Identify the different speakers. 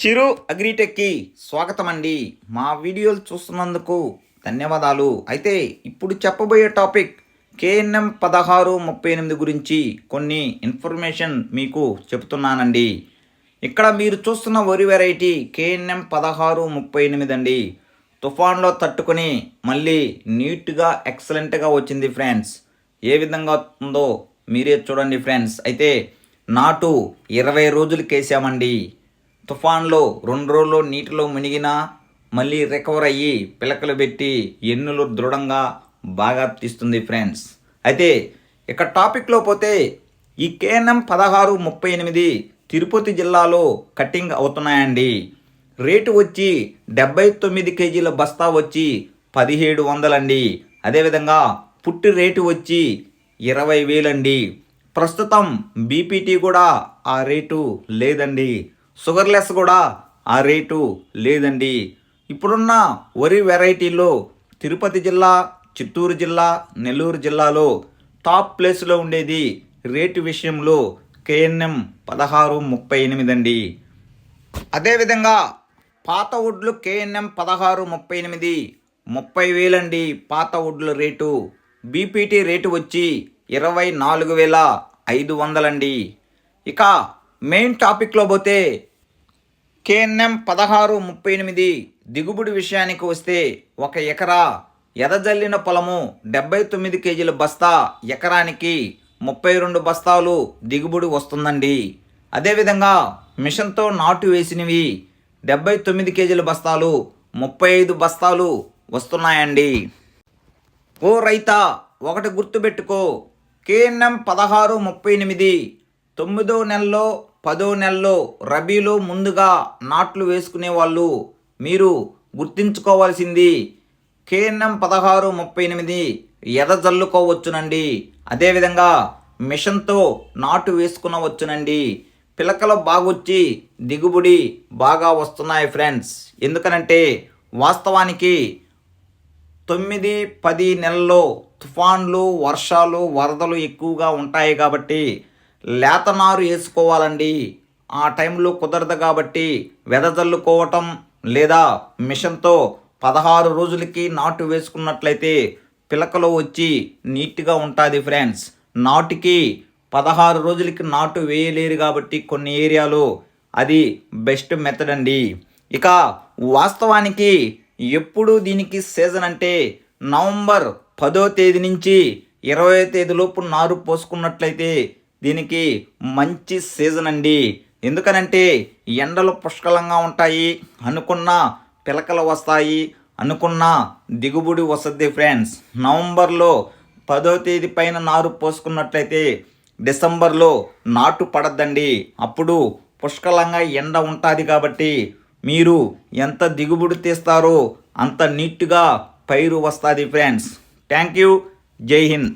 Speaker 1: చిరు అగ్రిటెక్కి స్వాగతం అండి మా వీడియోలు చూస్తున్నందుకు ధన్యవాదాలు. అయితే ఇప్పుడు చెప్పబోయే టాపిక్ కేఎన్ఎం పదహారు ముప్పై ఎనిమిది గురించి కొన్ని ఇన్ఫర్మేషన్ మీకు చెప్తున్నానండి ఇక్కడ మీరు చూస్తున్న వరి వెరైటీ కేఎన్ఎం పదహారు ముప్పై ఎనిమిది అండి. తుఫాన్లో తట్టుకొని మళ్ళీ నీట్గా ఎక్సలెంట్గా వచ్చింది ఫ్రెండ్స్. ఏ విధంగా ఉందో మీరే చూడండి ఫ్రెండ్స్. అయితే నాటు ఇరవై రోజులకేసామండి తుఫాన్లో రెండు రోజులు నీటిలో మునిగినా మళ్ళీ రికవర్ అయ్యి పిలకలు పెట్టి ఎన్నులు దృఢంగా బాగా తీస్తుంది ఫ్రెండ్స్ అయితే ఇక టాపిక్లో పోతే ఈ కేఎన్ఎం పదహారు ముప్పై ఎనిమిది తిరుపతి జిల్లాలో కట్టింగ్ అవుతున్నాయండి. రేటు వచ్చి డెబ్బై తొమ్మిది కేజీల బస్తా వచ్చి పదిహేడు వందలండి. అదేవిధంగా పుట్టి రేటు వచ్చి ఇరవై వేలండి. ప్రస్తుతం బీపీటీ కూడా ఆ రేటు లేదండి. షుగర్లెస్ కూడా ఆ రేటు లేదండి. ఇప్పుడున్న వరి వెరైటీలో తిరుపతి జిల్లా చిత్తూరు జిల్లా నెల్లూరు జిల్లాలో టాప్ ప్లేస్లో ఉండేది రేటు విషయంలో కేఎన్ఎం పదహారు ముప్పై ఎనిమిది అండి. అదేవిధంగా పాత వుడ్లు కేఎన్ఎం పదహారు ముప్పై ఎనిమిది ముప్పై వేలండి పాత వుడ్ల రేటు. బీపీటీ రేటు వచ్చి ఇరవై నాలుగు వేల ఐదు వందలండి. ఇక మెయిన్ టాపిక్లో పోతే కేఎన్ఎం పదహారు ముప్పై ఎనిమిది దిగుబడి విషయానికి వస్తే ఒక ఎకరా ఎదజల్లిన పొలము డెబ్బై తొమ్మిది కేజీల బస్తా ఎకరానికి ముప్పై రెండు బస్తాలు దిగుబడి వస్తుందండి. అదేవిధంగా మిషన్తో నాటు వేసినవి డెబ్బై తొమ్మిది కేజీల బస్తాలు ముప్పై ఐదు బస్తాలు వస్తున్నాయండి. ఓ రైతా ఒకటి గుర్తుపెట్టుకో. కేఎన్ఎం పదహారు ముప్పై ఎనిమిది తొమ్మిదో నెలలో పదో నెలలో రబీలో ముందుగా నాట్లు వేసుకునే వాళ్ళు మీరు గుర్తించుకోవాల్సింది కేఎన్ఎం పదహారు ముప్పై ఎనిమిది ఎద జల్లుకోవచ్చునండి అదేవిధంగా మిషన్తో నాటు వేసుకునవచ్చునండి. పిలకలు బాగొచ్చి దిగుబడి బాగా వస్తున్నాయి ఫ్రెండ్స్. ఎందుకనంటే వాస్తవానికి తొమ్మిది పది నెలల్లో తుఫాన్లు వర్షాలు వరదలు ఎక్కువగా ఉంటాయి కాబట్టి లేత నారు వేసుకోవాలండి. ఆ టైంలో కుదరదు కాబట్టి వెదజల్లుకోవటం లేదా మిషన్తో పదహారు రోజులకి నాటు వేసుకున్నట్లయితే పిలకలు వచ్చి నీట్గా ఉంటుంది ఫ్రెండ్స్. నాటుకి పదహారు రోజులకి నాటు వేయలేరు కాబట్టి కొన్ని ఏరియాలో అది బెస్ట్ మెథడ్ అండి. ఇక వాస్తవానికి ఎప్పుడు దీనికి సీజన్ అంటే నవంబర్ పదో తేదీ నుంచి ఇరవై తేదీలోపు నారు పోసుకున్నట్లయితే దీనికి మంచి సీజన్ అండి. ఎందుకనంటే ఎండలు పుష్కలంగా ఉంటాయి అనుకున్న పిలకలు వస్తాయి అనుకున్న దిగుబడి వస్తుంది ఫ్రెండ్స్. నవంబర్లో పదో తేదీ పైన నారు పోసుకున్నట్లయితే డిసెంబర్లో నాటు పడద్దండి. అప్పుడు పుష్కలంగా ఎండ ఉంటుంది కాబట్టి మీరు ఎంత దిగుబడి తీస్తారో అంత నీట్గా పైరు వస్తుంది ఫ్రెండ్స్. Thank you. జై హింద్.